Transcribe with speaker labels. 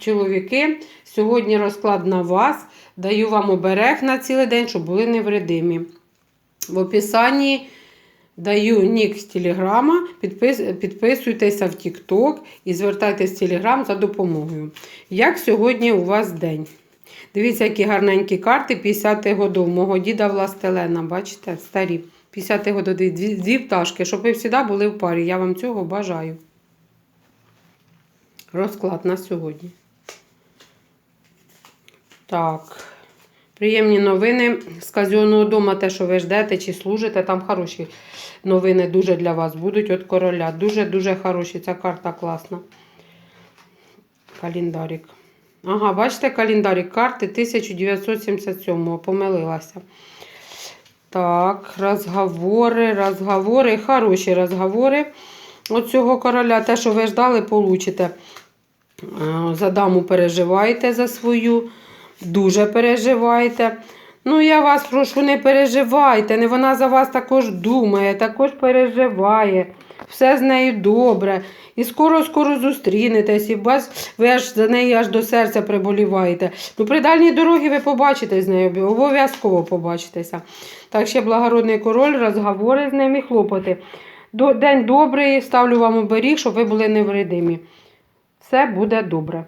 Speaker 1: чоловіки, сьогодні розклад на вас. Даю вам оберег на цілий день, щоб були невредимі. В описанні даю нік з телеграма. Підпис, підписуйтеся в TikTok і звертайтеся в Телеграм за допомогою. Як сьогодні у вас день? Дивіться, які гарненькі карти 50 годов мого діда Властелена. Бачите, старі. 50 годов дві пташки, щоб ви завжди були в парі. Я вам цього бажаю. Розклад на сьогодні. Так. Приємні новини з казенного дому, те, що ви ждете чи служите, там хороші новини дуже для вас будуть від короля. Дуже-дуже хороші. Ця карта класна. Календарик. Ага, бачите, календарик карти 1977-го. Помилилася. Так, розговори, розговори, хороші розговори. От цього короля, те, що ви ждали, получите. Е, За даму переживайте за свою, дуже переживайте. Ну, я вас прошу, не переживайте. Не вона за вас також думає, також переживає. Все з нею добре. І скоро-скоро зустрінетесь, і вас, ви аж за неї аж до серця приболіваєте. Ну, при дальній дорогі ви побачитесь з нею, обов'язково побачитеся. Так, ще благородний король, розговори з ним і хлопоти. День добрий, ставлю вам оберіг, щоб ви були невредимі. Все буде добре.